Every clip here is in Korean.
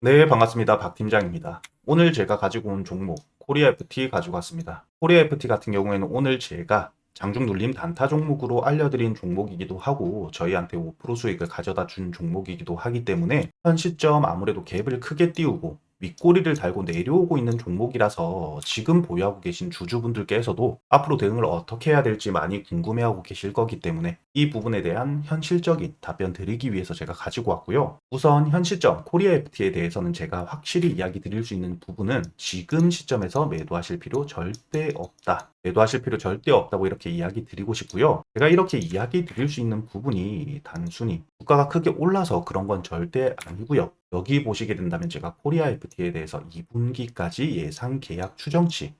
네, 반갑습니다. 박 팀장입니다. 오늘 제가 가지고 온 종목 코리아 FT 가지고 왔습니다. 코리아 FT 같은 경우에는 오늘 제가 장중 눌림 단타 종목으로 알려드린 종목이기도 하고 저희한테 5% 수익을 가져다 준 종목이기도 하기 때문에 현 시점 아무래도 갭을 크게 띄우고 윗꼬리를 달고 내려오고 있는 종목이라서 지금 보유하고 계신 주주분들께서도 앞으로 대응을 어떻게 해야 될지 많이 궁금해하고 계실 거기 때문에 이 부분에 대한 현실적인 답변 드리기 위해서 제가 가지고 왔고요. 우선 현 시점 코리아 FT에 대해서는 제가 확실히 이야기 드릴 수 있는 부분은 지금 시점에서 매도하실 필요 절대 없다. 매도하실 필요 절대 없다고 이렇게 이야기 드리고 싶고요. 제가 이렇게 이야기 드릴 수 있는 부분이 단순히 주가가 크게 올라서 그런 건 절대 아니고요. 여기 보시게 된다면 제가 코리아 FT에 대해서 2분기까지 예상 계약 추정치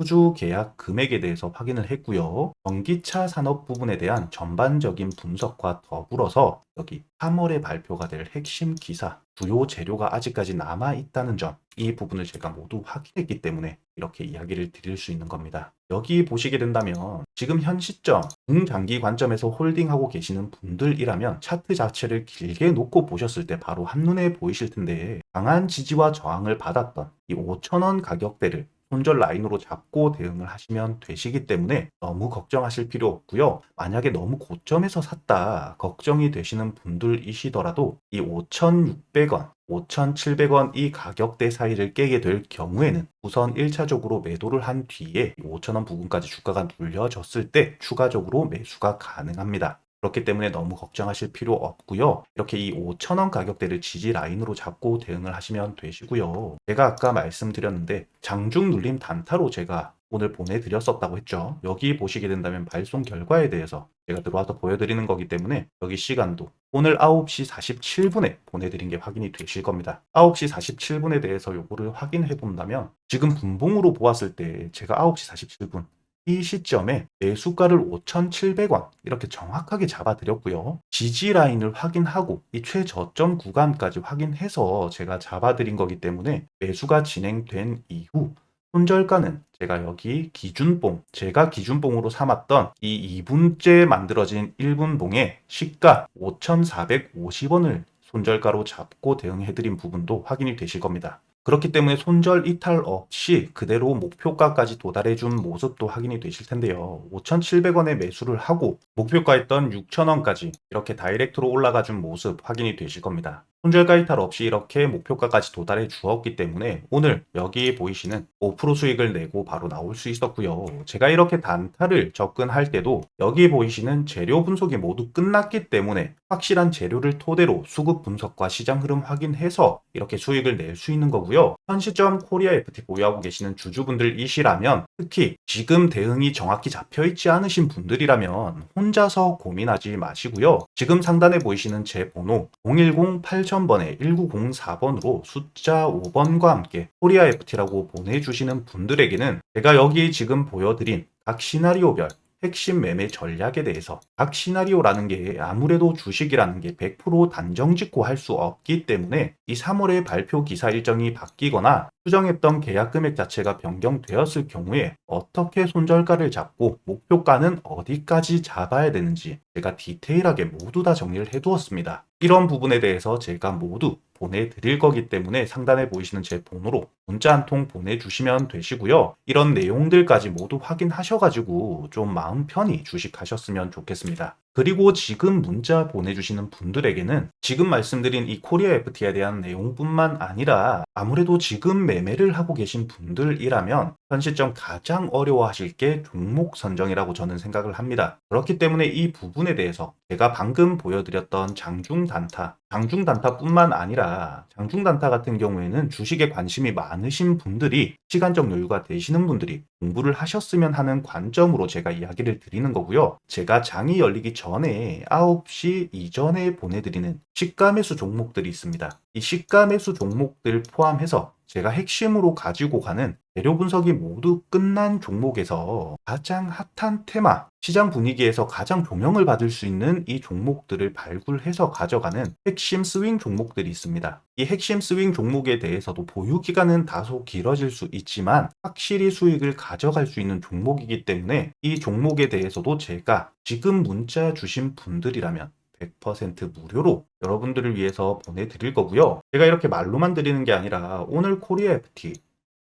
수주 계약 금액에 대해서 확인을 했고요. 전기차 산업 부분에 대한 전반적인 분석과 더불어서 여기 3월에 발표가 될 핵심 기사, 주요 재료가 아직까지 남아 있다는 점, 이 부분을 제가 모두 확인했기 때문에 이렇게 이야기를 드릴 수 있는 겁니다. 여기 보시게 된다면 지금 현 시점 중장기 관점에서 홀딩하고 계시는 분들이라면 차트 자체를 길게 놓고 보셨을 때 바로 한눈에 보이실 텐데 강한 지지와 저항을 받았던 이 5천원 가격대를 손절 라인으로 잡고 대응을 하시면 되시기 때문에 너무 걱정하실 필요 없고요. 만약에 너무 고점에서 샀다 걱정이 되시는 분들이시더라도 이 5,600원, 5,700원 이 가격대 사이를 깨게 될 경우에는 우선 1차적으로 매도를 한 뒤에 5,000원 부근까지 주가가 눌려졌을 때 추가적으로 매수가 가능합니다. 그렇기 때문에 너무 걱정하실 필요 없고요. 이렇게 이 5,000원 가격대를 지지 라인으로 잡고 대응을 하시면 되시고요. 제가 아까 말씀드렸는데 장중 눌림 단타로 제가 오늘 보내드렸었다고 했죠. 여기 보시게 된다면 발송 결과에 대해서 제가 들어와서 보여드리는 거기 때문에 여기 시간도 오늘 9시 47분에 보내드린 게 확인이 되실 겁니다. 9시 47분에 대해서 요거를 확인해 본다면 지금 분봉으로 보았을 때 제가 9시 47분 이 시점에 매수가를 5,700원 이렇게 정확하게 잡아드렸고요. 지지 라인을 확인하고 이 최저점 구간까지 확인해서 제가 잡아드린 거기 때문에 매수가 진행된 이후 손절가는 제가 여기 기준봉, 제가 기준봉으로 삼았던 이 2분째 만들어진 1분봉의 시가 5,450원을 손절가로 잡고 대응해드린 부분도 확인이 되실 겁니다. 그렇기 때문에 손절 이탈 없이 그대로 목표가까지 도달해 준 모습도 확인이 되실 텐데요. 5,700원에 매수를 하고 목표가였던 6,000원까지 이렇게 다이렉트로 올라가 준 모습 확인이 되실 겁니다. 손절가 이탈 없이 이렇게 목표가까지 도달해 주었기 때문에 오늘 여기 보이시는 5% 수익을 내고 바로 나올 수 있었고요. 제가 이렇게 단타를 접근할 때도 여기 보이시는 재료 분석이 모두 끝났기 때문에 확실한 재료를 토대로 수급 분석과 시장 흐름 확인해서 이렇게 수익을 낼 수 있는 거고요. 현 시점 코리아 FT 보유하고 계시는 주주분들이시라면 특히 지금 대응이 정확히 잡혀 있지 않으신 분들이라면 혼자서 고민하지 마시고요. 지금 상단에 보이시는 제 번호 010 8000번에 1904번으로 숫자 5번과 함께 코리아 FT라고 보내주시는 분들에게는 제가 여기 지금 보여드린 각 시나리오별 핵심 매매 전략에 대해서 각 시나리오라는 게 아무래도 주식이라는 게 100% 단정 짓고 할 수 없기 때문에 이 3월에 발표 기사 일정이 바뀌거나 수정했던 계약 금액 자체가 변경되었을 경우에 어떻게 손절가를 잡고 목표가는 어디까지 잡아야 되는지 제가 디테일하게 모두 다 정리를 해두었습니다. 이런 부분에 대해서 제가 모두 보내드릴 거기 때문에 상단에 보이시는 제 번호로 문자 한 통 보내주시면 되시고요. 이런 내용들까지 모두 확인하셔가지고 좀 마음 편히 주식하셨으면 좋겠습니다. 그리고 지금 문자 보내주시는 분들에게는 지금 말씀드린 이 코리아 FT에 대한 내용뿐만 아니라 아무래도 지금 매매를 하고 계신 분들이라면 현 시점 가장 어려워하실 게 종목 선정이라고 저는 생각을 합니다. 그렇기 때문에 이 부분에 대해서 제가 방금 보여드렸던 장중 단타, 장중 단타뿐만 아니라 장중 단타 같은 경우에는 주식에 관심이 많으신 분들이 시간적 여유가 되시는 분들이 공부를 하셨으면 하는 관점으로 제가 이야기를 드리는 거고요. 제가 장이 열리기 전에 9시 이전에 보내드리는 시가 매수 종목들이 있습니다. 이 시가 매수 종목들 포함해서 제가 핵심으로 가지고 가는 재료 분석이 모두 끝난 종목에서 가장 핫한 테마, 시장 분위기에서 가장 조명을 받을 수 있는 이 종목들을 발굴해서 가져가는 핵심 스윙 종목들이 있습니다. 이 핵심 스윙 종목에 대해서도 보유 기간은 다소 길어질 수 있지만 확실히 수익을 가져갈 수 있는 종목이기 때문에 이 종목에 대해서도 제가 지금 문자 주신 분들이라면 100% 무료로 여러분들을 위해서 보내드릴 거고요. 제가 이렇게 말로만 드리는 게 아니라 오늘 코리아 FT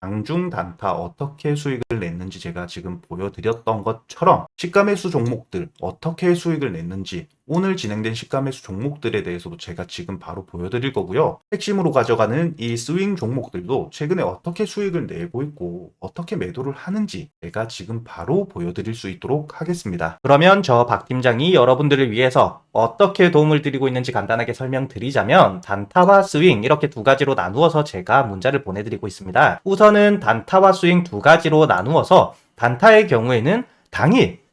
장중 단타 어떻게 수익을 냈는지 제가 지금 보여드렸던 것처럼 시가 매수 종목들 어떻게 수익을 냈는지 오늘 진행된 시가 매수 종목들에 대해서도 제가 지금 바로 보여드릴 거고요. 핵심으로 가져가는 이 스윙 종목들도 최근에 어떻게 수익을 내고 있고 어떻게 매도를 하는지 제가 지금 바로 보여드릴 수 있도록 하겠습니다. 그러면 저 박 팀장이 여러분들을 위해서 어떻게 도움을 드리고 있는지 간단하게 설명드리자면 단타와 스윙 이렇게 두 가지로 나누어서 제가 문자를 보내드리고 있습니다. 우선은 단타와 스윙 두 가지로 나누어서 단타의 경우에는 당일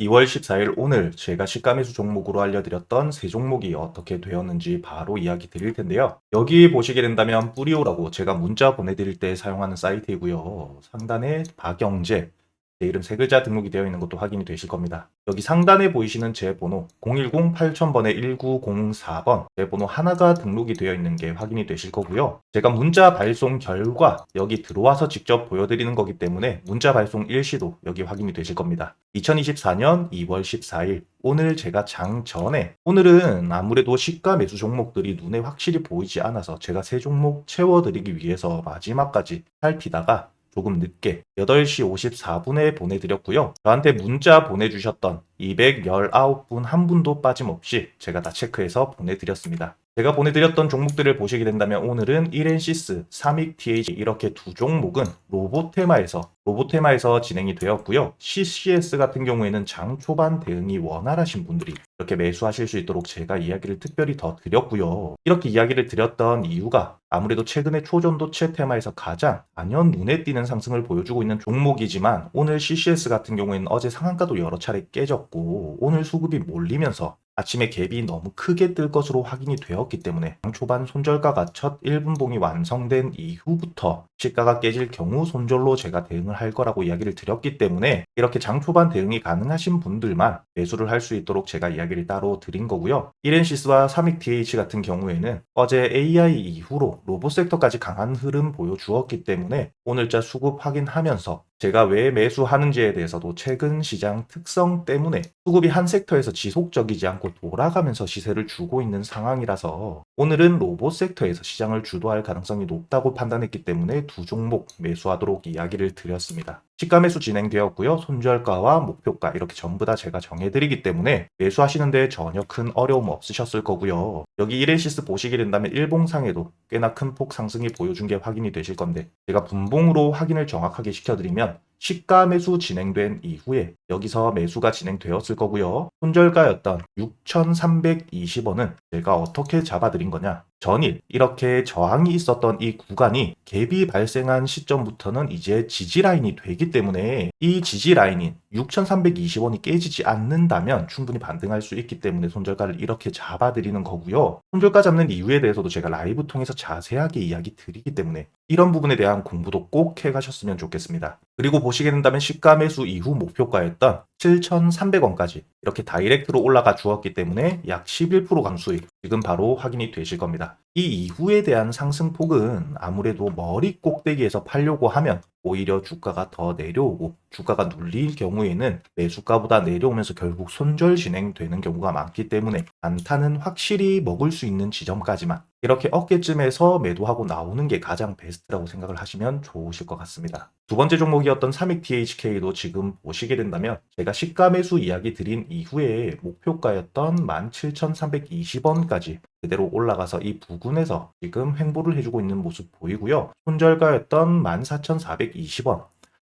2월 14일 오늘 제가 시가 매수 종목으로 알려드렸던 세 종목이 어떻게 되었는지 바로 이야기 드릴 텐데요. 여기 보시게 된다면 뿌리오라고 제가 문자 보내드릴 때 사용하는 사이트이고요. 상단에 박영재 제 이름 세 글자 등록이 되어 있는 것도 확인이 되실 겁니다. 여기 상단에 보이시는 제 번호 010-8000번에 1904번 제 번호 하나가 등록이 되어 있는 게 확인이 되실 거고요. 제가 문자 발송 결과 여기 들어와서 직접 보여드리는 거기 때문에 문자 발송 일시도 여기 확인이 되실 겁니다. 2024년 2월 14일 오늘 제가 장 전에 오늘은 아무래도 시가 매수 종목들이 눈에 확실히 보이지 않아서 제가 세 종목 채워드리기 위해서 마지막까지 살피다가 조금 늦게 8시 54분에 보내드렸고요. 저한테 문자 보내주셨던 219분 한 분도 빠짐없이 제가 다 체크해서 보내드렸습니다. 제가 보내드렸던 종목들을 보시게 된다면 오늘은 1엔시스, 사믹 TH 이렇게 두 종목은 로보테마에서 로보테마에서 진행이 되었고요. CCS 같은 경우에는 장 초반 대응이 원활하신 분들이 이렇게 매수하실 수 있도록 제가 이야기를 특별히 더 드렸고요. 이렇게 이야기를 드렸던 이유가 아무래도 최근에 초전도체 테마에서 가장 단연 눈에 띄는 상승을 보여주고 있는 종목이지만 오늘 CCS 같은 경우에는 어제 상한가도 여러 차례 깨졌고 오늘 수급이 몰리면서 아침에 갭이 너무 크게 뜰 것으로 확인이 되었기 때문에 장 초반 손절가가 첫 1분봉이 완성된 이후부터 시가가 깨질 경우 손절로 제가 대응을 할 거라고 이야기를 드렸기 때문에 이렇게 장 초반 대응이 가능하신 분들만 매수를 할 수 있도록 제가 이야기를 따로 드린 거고요. 1엔시스와 사믹 TH 같은 경우에는 어제 AI 이후로 로봇 섹터까지 강한 흐름 보여주었기 때문에 오늘자 수급 확인하면서 제가 왜 매수하는지에 대해서도 최근 시장 특성 때문에 수급이 한 섹터에서 지속적이지 않고 돌아가면서 시세를 주고 있는 상황이라서 오늘은 로봇 섹터에서 시장을 주도할 가능성이 높다고 판단했기 때문에 두 종목 매수하도록 이야기를 드렸습니다. 시가 매수 진행되었고요. 손절가와 목표가 이렇게 전부 다 제가 정해드리기 때문에 매수하시는데 전혀 큰 어려움 없으셨을 거고요. 여기 1엔시스 보시게 된다면 일봉상에도 꽤나 큰 폭 상승이 보여준 게 확인이 되실 건데 제가 분봉으로 확인을 정확하게 시켜드리면 시가 매수 진행된 이후에 여기서 매수가 진행되었을 거고요. 손절가였던 6,320원은 제가 어떻게 잡아드린 거냐? 전일 이렇게 저항이 있었던 이 구간이 갭이 발생한 시점부터는 이제 지지 라인이 되기 때문에 이 지지 라인인 6,320원이 깨지지 않는다면 충분히 반등할 수 있기 때문에 손절가를 이렇게 잡아드리는 거고요. 손절가 잡는 이유에 대해서도 제가 라이브 통해서 자세하게 이야기 드리기 때문에 이런 부분에 대한 공부도 꼭 해가셨으면 좋겠습니다. 그리고 보시게 된다면 시가 매수 이후 목표가였던 7,300원까지 이렇게 다이렉트로 올라가 주었기 때문에 약 11% 강수익 지금 바로 확인이 되실 겁니다. 이 이후에 대한 상승폭은 아무래도 머리 꼭대기에서 팔려고 하면 오히려 주가가 더 내려오고 주가가 눌릴 경우에는 매수가보다 내려오면서 결국 손절 진행되는 경우가 많기 때문에 단타는 확실히 먹을 수 있는 지점까지만 이렇게 어깨쯤에서 매도하고 나오는 게 가장 베스트라고 생각을 하시면 좋으실 것 같습니다. 두 번째 종목이었던 삼익 THK도 지금 보시게 된다면 제가 시가 매수 이야기 드린 이후에 목표가였던 17,320원까지 그대로 올라가서 이 부근에서 지금 횡보를 해주고 있는 모습 보이고요. 손절가였던 14,420원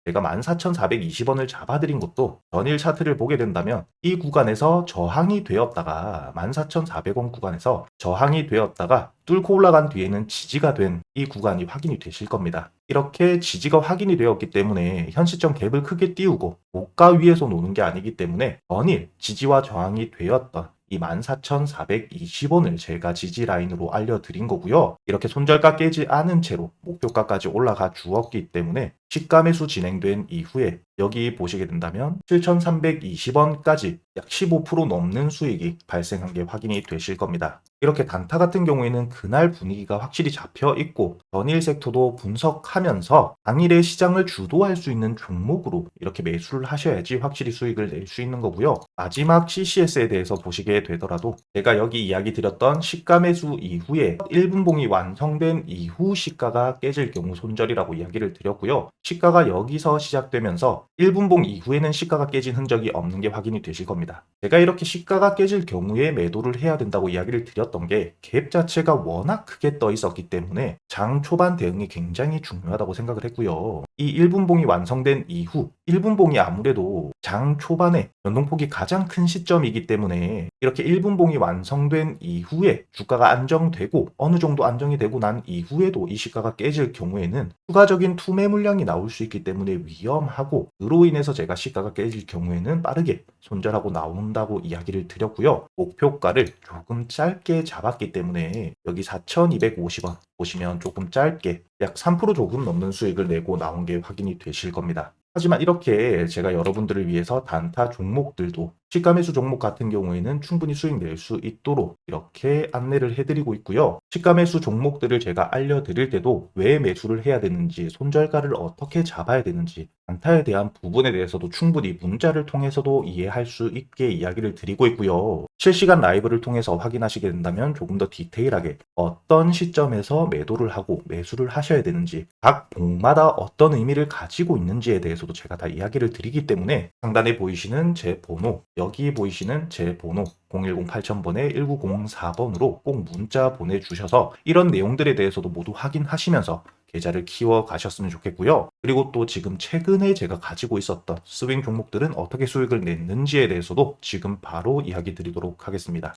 제가 14,420원을 잡아드린 것도 전일 차트를 보게 된다면 이 구간에서 저항이 되었다가 14,400원 구간에서 저항이 되었다가 뚫고 올라간 뒤에는 지지가 된 이 구간이 확인이 되실 겁니다. 이렇게 지지가 확인이 되었기 때문에 현 시점 갭을 크게 띄우고 목가 위에서 노는 게 아니기 때문에 전일 지지와 저항이 되었던 이 14,420원을 제가 지지 라인으로 알려드린 거고요. 이렇게 손절가 깨지 않은 채로 목표가까지 올라가 주었기 때문에 시가 매수 진행된 이후에 여기 보시게 된다면 7,320원까지 약 15% 넘는 수익이 발생한 게 확인이 되실 겁니다. 이렇게 단타 같은 경우에는 그날 분위기가 확실히 잡혀 있고 전일 섹터도 분석하면서 당일의 시장을 주도할 수 있는 종목으로 이렇게 매수를 하셔야지 확실히 수익을 낼 수 있는 거고요. 마지막 CCS에 대해서 보시게 되더라도 제가 여기 이야기 드렸던 시가 매수 이후에 1분봉이 완성된 이후 시가가 깨질 경우 손절이라고 이야기를 드렸고요. 시가가 여기서 시작되면서 1분봉 이후에는 시가가 깨진 흔적이 없는 게 확인이 되실 겁니다. 제가 이렇게 시가가 깨질 경우에 매도를 해야 된다고 이야기를 드렸던 게 갭 자체가 워낙 크게 떠 있었기 때문에 장 초반 대응이 굉장히 중요하다고 생각을 했고요. 이 1분봉이 완성된 이후 1분봉이 아무래도 장 초반에 연동폭이 가장 큰 시점이기 때문에 이렇게 1분봉이 완성된 이후에 주가가 안정되고 어느 정도 안정이 되고 난 이후에도 이 시가가 깨질 경우에는 추가적인 투매 물량이 나올 수 있기 때문에 위험하고 그로 인해서 제가 시가가 깨질 경우에는 빠르게 손절하고 나온다고 이야기를 드렸고요. 목표가를 조금 짧게 잡았기 때문에 여기 4,250원 보시면 조금 짧게 약 3% 조금 넘는 수익을 내고 나온 게 확인이 되실 겁니다. 하지만 이렇게 제가 여러분들을 위해서 단타 종목들도 시가 매수 종목 같은 경우에는 충분히 수익 낼 수 있도록 이렇게 안내를 해드리고 있고요. 시가 매수 종목들을 제가 알려드릴 때도 왜 매수를 해야 되는지, 손절가를 어떻게 잡아야 되는지, 단타에 대한 부분에 대해서도 충분히 문자를 통해서도 이해할 수 있게 이야기를 드리고 있고요. 실시간 라이브를 통해서 확인하시게 된다면 조금 더 디테일하게 어떤 시점에서 매도를 하고 매수를 하셔야 되는지, 각 봉마다 어떤 의미를 가지고 있는지에 대해서도 제가 다 이야기를 드리기 때문에 상단에 보이시는 제 번호, 여기 보이시는 제 번호 010-8000번에 1904번으로 꼭 문자 보내주셔서 이런 내용들에 대해서도 모두 확인하시면서 계좌를 키워 가셨으면 좋겠고요. 그리고 또 지금 최근에 제가 가지고 있었던 스윙 종목들은 어떻게 수익을 냈는지에 대해서도 지금 바로 이야기 드리도록 하겠습니다.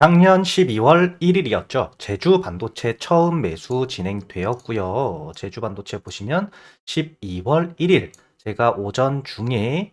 작년 12월 1일이었죠. 제주 반도체 처음 매수 진행되었고요. 제주 반도체 보시면 12월 1일 제가 오전 중에